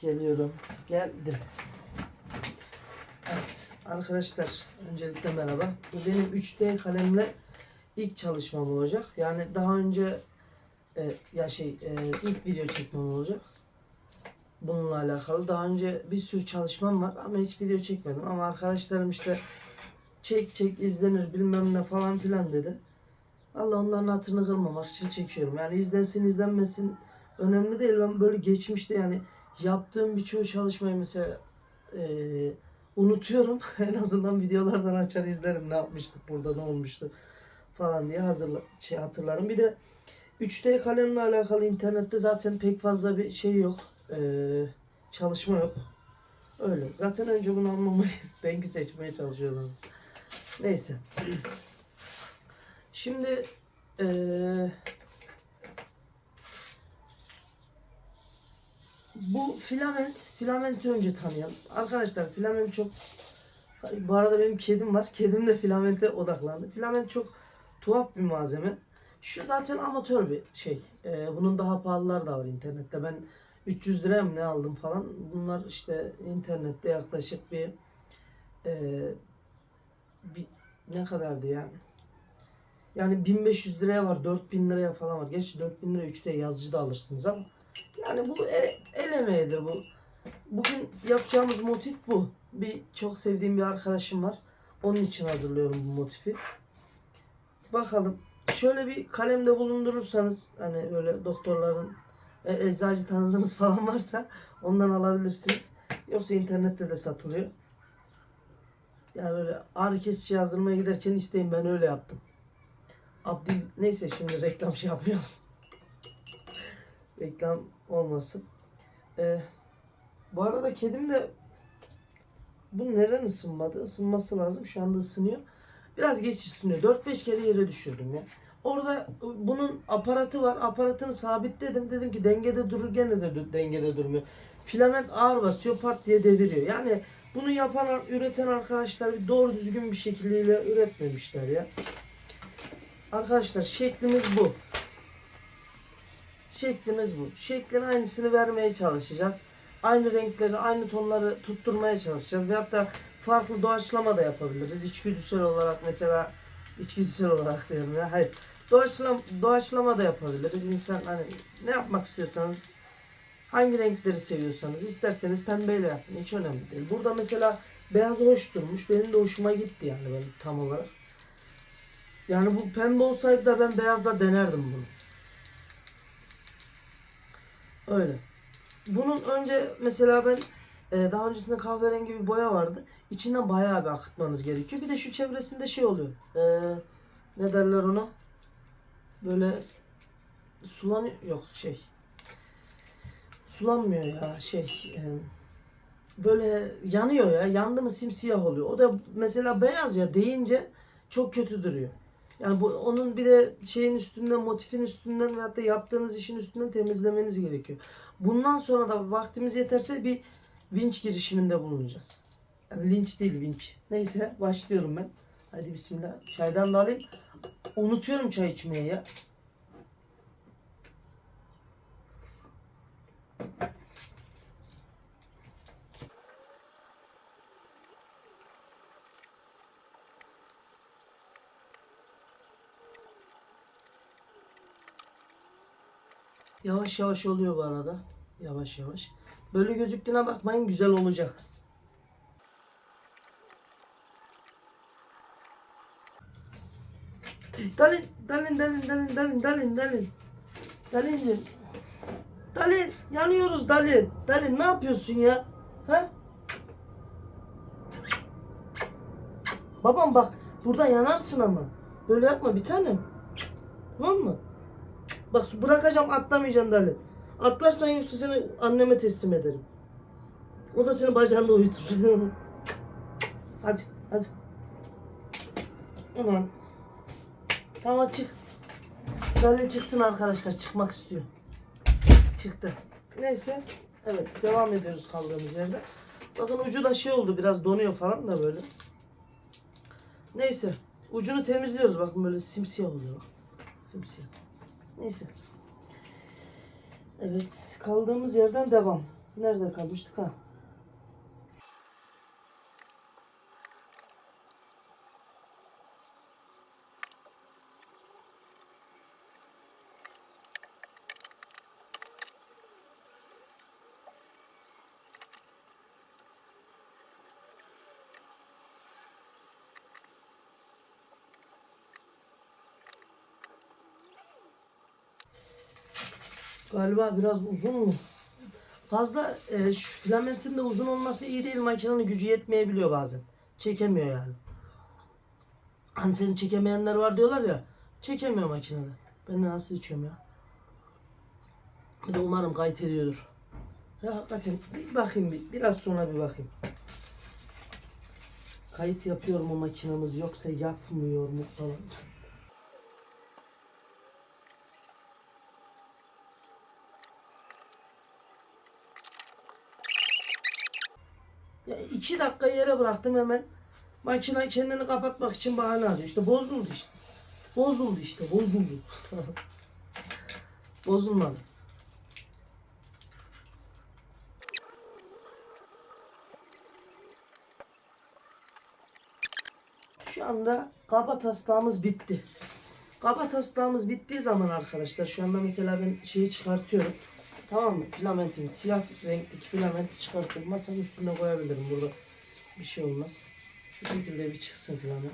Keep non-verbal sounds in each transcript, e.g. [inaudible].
geliyorum. Geldim. Evet arkadaşlar öncelikle merhaba. Bu benim 3D kalemle ilk çalışmam olacak. Yani daha önce e, ya şey e, ilk video çekmem olacak. Bununla alakalı. Daha önce bir sürü çalışmam var ama hiç video çekmedim. Ama arkadaşlarım işte çek çek izlenir bilmem ne falan filan dedi. Allah onların hatırını kırmamak için çekiyorum. Yani izlensin izlenmesin önemli değil. Ben böyle geçmişte yani yaptığım birçoğu çalışmayı mesela eee, unutuyorum. [laughs] en azından videolardan açar izlerim ne yapmıştık burada ne olmuştu falan diye hazırla şey hatırlarım. Bir de 3D kalemle alakalı internette zaten pek fazla bir şey yok. Eee, çalışma yok. Öyle. Zaten önce bunu anlamayı, [laughs] rengi seçmeye çalışıyordum. Neyse. [clears throat] Şimdi eee, bu filament, filamenti önce tanıyalım. Arkadaşlar filament çok bu arada benim kedim var. Kedim de filamente odaklandı. Filament çok tuhaf bir malzeme. Şu zaten amatör bir şey. Eee, bunun daha pahalılar da var internette. Ben 300 liraya mı ne aldım falan. Bunlar işte internette yaklaşık bir eee, bir ne kadardı ya? Yani 1500 liraya var, 4000 liraya falan var. Gerçi 4000 lira 3D yazıcı da alırsınız ama yani bu el, el emeğidir bu. Bugün yapacağımız motif bu. Bir çok sevdiğim bir arkadaşım var. Onun için hazırlıyorum bu motifi. Bakalım. Şöyle bir kalemde bulundurursanız hani böyle doktorların e, eczacı tanıdığınız [laughs] falan varsa ondan alabilirsiniz. Yoksa internette de satılıyor. Yani böyle ağrı kesici yazdırmaya giderken isteyin ben öyle yaptım. Abdül neyse şimdi reklam şey yapmayalım. Reklam olmasın. Ee, bu arada kedim de bu neden ısınmadı? Isınması lazım. Şu anda ısınıyor. Biraz geç ısınıyor. 4-5 kere yere düşürdüm ya. Orada bunun aparatı var. Aparatını sabitledim. Dedim ki dengede durur. Gene de dengede durmuyor. Filament ağır basıyor. Pat diye deviriyor. Yani bunu yapan, üreten arkadaşlar doğru düzgün bir şekilde üretmemişler ya. Arkadaşlar şeklimiz bu. Şeklimiz bu. Şeklin aynısını vermeye çalışacağız. Aynı renkleri, aynı tonları tutturmaya çalışacağız. Ve hatta farklı doğaçlama da yapabiliriz. İçgüdüsel olarak mesela içgüdüsel olarak diyorum ya. Hayır. Doğaçlama, doğaçlama da yapabiliriz. İnsan hani ne yapmak istiyorsanız hangi renkleri seviyorsanız isterseniz pembeyle yapın. Hiç önemli değil. Burada mesela beyaz hoş durmuş. Benim de hoşuma gitti yani ben tam olarak. Yani bu pembe olsaydı da ben beyazla denerdim bunu. Öyle. Bunun önce mesela ben e, daha öncesinde kahverengi bir boya vardı. İçinden bayağı bir akıtmanız gerekiyor. Bir de şu çevresinde şey oluyor. E, ne derler ona? Böyle sulanıyor. Yok şey. Sulanmıyor ya şey. e, böyle yanıyor ya. Yandı mı simsiyah oluyor. O da mesela beyaz ya deyince çok kötü duruyor. Yani bu onun bir de şeyin üstünden, motifin üstünden ve hatta yaptığınız işin üstünden temizlemeniz gerekiyor. Bundan sonra da vaktimiz yeterse bir vinç girişiminde bulunacağız. Yani linç değil vinç. Neyse başlıyorum ben. Hadi bismillah. Çaydan da alayım. Unutuyorum çay içmeyi ya. Yavaş yavaş oluyor bu arada. Yavaş yavaş. Böyle gözüktüğüne bakmayın güzel olacak. Dalin, dalin, dalin, dalin, dalin, dalin, dalin. Dalincim. Dalin, yanıyoruz Dalin. Dalin ne yapıyorsun ya? Ha? Babam bak burada yanarsın ama. Böyle yapma bir tanem. Tamam mı? Bak bırakacağım atlamayacaksın Dalin. Atlarsan yoksa seni anneme teslim ederim. O da seni bacağında uyutur. [laughs] hadi hadi. Aman. Tamam çık. Dalin çıksın arkadaşlar. Çıkmak istiyor. Çıktı. Neyse. Evet devam ediyoruz kaldığımız yerde. Bakın ucu da şey oldu biraz donuyor falan da böyle. Neyse. Ucunu temizliyoruz bakın böyle simsiyah oluyor. Simsiyah. Neyse. Evet kaldığımız yerden devam. Nerede kalmıştık ha? Galiba biraz uzun mu? Fazla e, şu filamentin de uzun olması iyi değil. Makinenin gücü yetmeyebiliyor bazen. Çekemiyor yani. Hani seni çekemeyenler var diyorlar ya. Çekemiyor makinede. Ben de nasıl içiyorum ya. Bir de umarım kayıt ediyordur. Ya hakikaten bir bakayım bir. Biraz sonra bir bakayım. Kayıt yapıyor mu makinamız yoksa yapmıyor mu falan. [laughs] Ya iki dakika yere bıraktım hemen. Makine kendini kapatmak için bahane arıyor. İşte bozuldu işte. Bozuldu işte bozuldu. [laughs] Bozulmadı. Şu anda kaba taslağımız bitti. Kaba taslağımız bittiği zaman arkadaşlar şu anda mesela ben şeyi çıkartıyorum. Tamam mı? Filamentimi siyah renkteki filamenti çıkartıyorum. Masanın üstüne koyabilirim burada. Bir şey olmaz. Şu şekilde bir çıksın filament.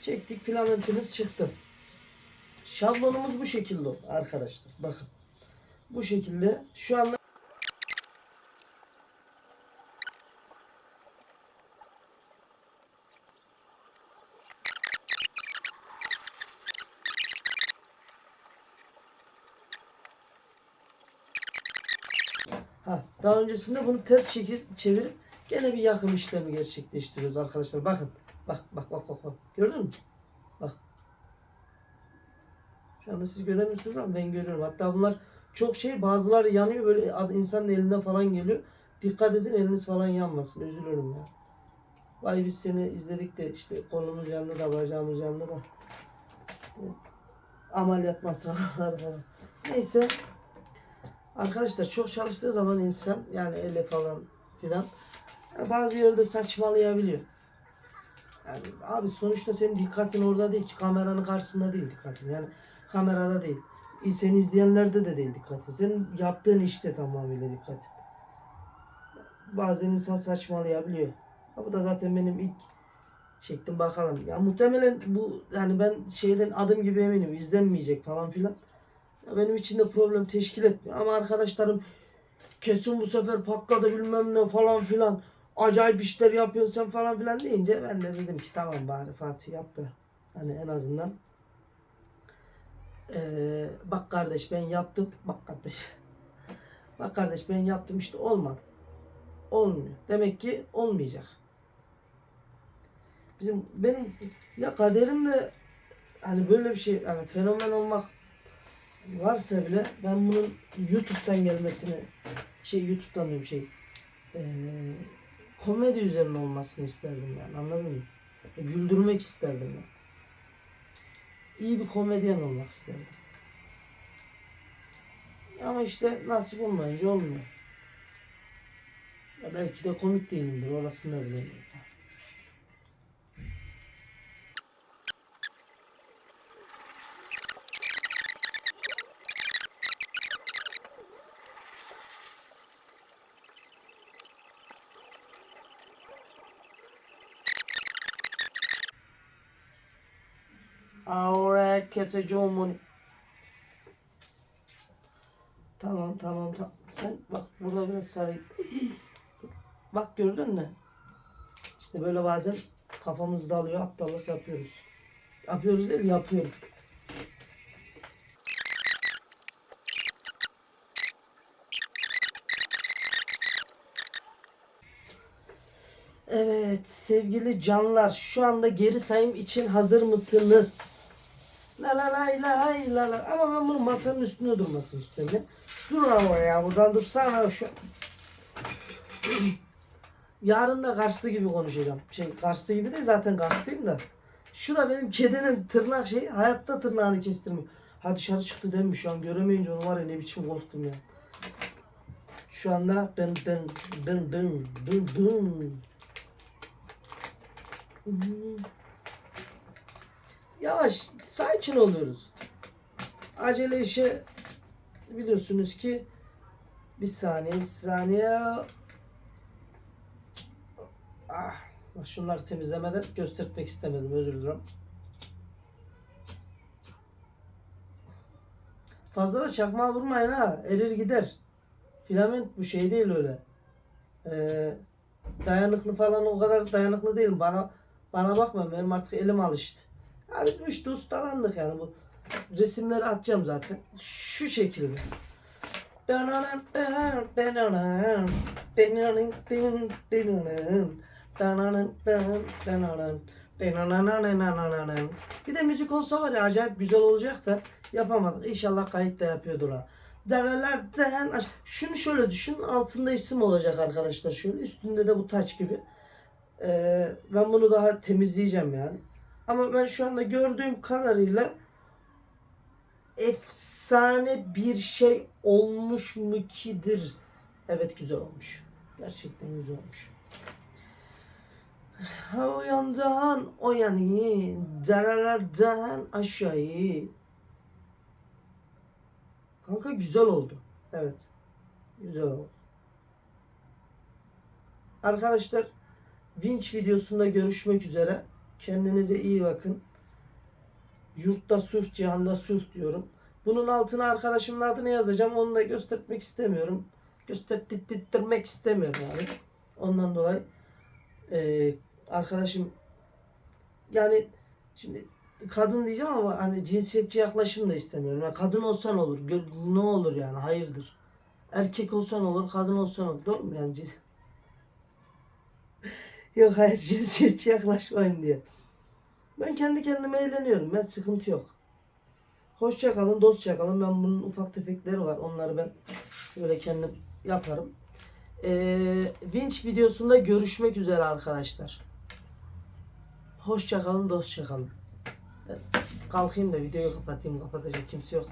Çektik filamentimiz çıktı. Şablonumuz bu şekilde arkadaşlar. Bakın. Bu şekilde şu anda Ha, daha öncesinde bunu ters çekir, çevirip gene bir yakım işlemi gerçekleştiriyoruz arkadaşlar. Bakın. Bak bak bak bak bak. Gördün mü? Bak. Şu anda siz göremiyorsunuz ama ben görüyorum. Hatta bunlar çok şey bazıları yanıyor böyle insanın elinden falan geliyor. Dikkat edin eliniz falan yanmasın. Üzülürüm ya. Vay biz seni izledik de işte kolumuz yandı da bacağımız yandı da. Ameliyat masrafları falan. Neyse. Arkadaşlar çok çalıştığı zaman insan yani elle falan filan bazı yerde saçmalayabiliyor. Yani abi sonuçta senin dikkatin orada değil ki kameranın karşısında değil dikkatin yani kamerada değil. Seni izleyenlerde de değil dikkatin. Senin yaptığın işte tamamıyla dikkatin. Bazen insan saçmalayabiliyor. Bu da zaten benim ilk çektim bakalım. Ya muhtemelen bu yani ben şeyden adım gibi eminim izlenmeyecek falan filan. Ya benim için de problem teşkil etmiyor. Ama arkadaşlarım kesin bu sefer patladı bilmem ne falan filan. Acayip işler yapıyorsun sen falan filan deyince ben de dedim ki tamam bari Fatih yap da. Hani en azından Ee, bak kardeş ben yaptım. Bak kardeş. [laughs] Bak kardeş ben yaptım işte olmadı. Olmuyor. Demek ki olmayacak. Bizim benim ya kaderimle hani böyle bir şey hani fenomen olmak varsa bile ben bunun YouTube'dan gelmesini şey YouTube'dan diyorum şey eee, komedi üzerine olmasını isterdim yani anladın mı? E, güldürmek isterdim yani. İyi bir komedyen olmak isterdim. Ama işte nasip olmayınca olmuyor. Ya belki de komik değilimdir orasını da Ahora keseceğim. Tamam tamam tamam. Sen bak burada biraz sarayım. Bak gördün mü? İşte böyle bazen kafamız dalıyor aptallık yapıyoruz. Yapıyoruz değil yapıyorum. Evet sevgili canlar şu anda geri sayım için hazır mısınız? La la lay lay la la ama ben bunu masanın üstünde durmasını istiyorum. Dur ama ya buradan dursana şu. Yarın da Karslı gibi konuşacağım. Şey Karslı gibi de zaten Karslıyım da. Şu da benim kedinin tırnak şeyi hayatta tırnağını kestirmiyor. Ha dışarı çıktı demiş şu an göremeyince onu var ya ne biçim korktum ya. Şu anda dın dın dın dın dın dın. Yavaş, sakin oluyoruz. Acele işe biliyorsunuz ki bir saniye, bir saniye. Ah, bak şunları temizlemeden göstermek istemedim. Özür dilerim. Fazla da çakmağa vurmayın ha. Erir gider. Filament bu şey değil öyle. Ee, dayanıklı falan o kadar dayanıklı değilim. Bana bana bakma benim artık elim alıştı. Abi bu işte ustalandık yani bu resimleri atacağım zaten. Şu şekilde. Bir de müzik olsa var ya acayip güzel olacak da yapamadık. İnşallah kayıt da yapıyordur ha. Zerrelerden aş- Şunu şöyle düşün. Altında isim olacak arkadaşlar. Şöyle üstünde de bu taç gibi. Ee, ben bunu daha temizleyeceğim yani. Ama ben şu anda gördüğüm kadarıyla efsane bir şey olmuş mu kidir? Evet güzel olmuş. Gerçekten güzel olmuş. Ha o yandan o yani derelerden aşağıyı. Kanka güzel oldu. Evet. Güzel oldu. Arkadaşlar Winch videosunda görüşmek üzere. Kendinize iyi bakın. Yurtta sulh, cihanda sulh diyorum. Bunun altına arkadaşımın adını yazacağım. Onu da göstermek istemiyorum. Gösterttirmek istemiyorum yani. Ondan dolayı eee, arkadaşım yani şimdi kadın diyeceğim ama hani cinsiyetçi yaklaşım da istemiyorum. Yani kadın olsan olur. Ne olur yani hayırdır. Erkek olsan olur, kadın olsan olur. Doğru mu yani? Yok hayır [laughs] cinsiyetçi yaklaşmayın diye. Ben kendi kendime eğleniyorum. Ben sıkıntı yok. Hoşça kalın, dostça kalın. Ben bunun ufak tefekleri var. Onları ben böyle kendim yaparım. Ee, Winch videosunda görüşmek üzere arkadaşlar. Hoşça kalın, dostça kalın. Ben kalkayım da videoyu kapatayım. Kapatacak kimse yok.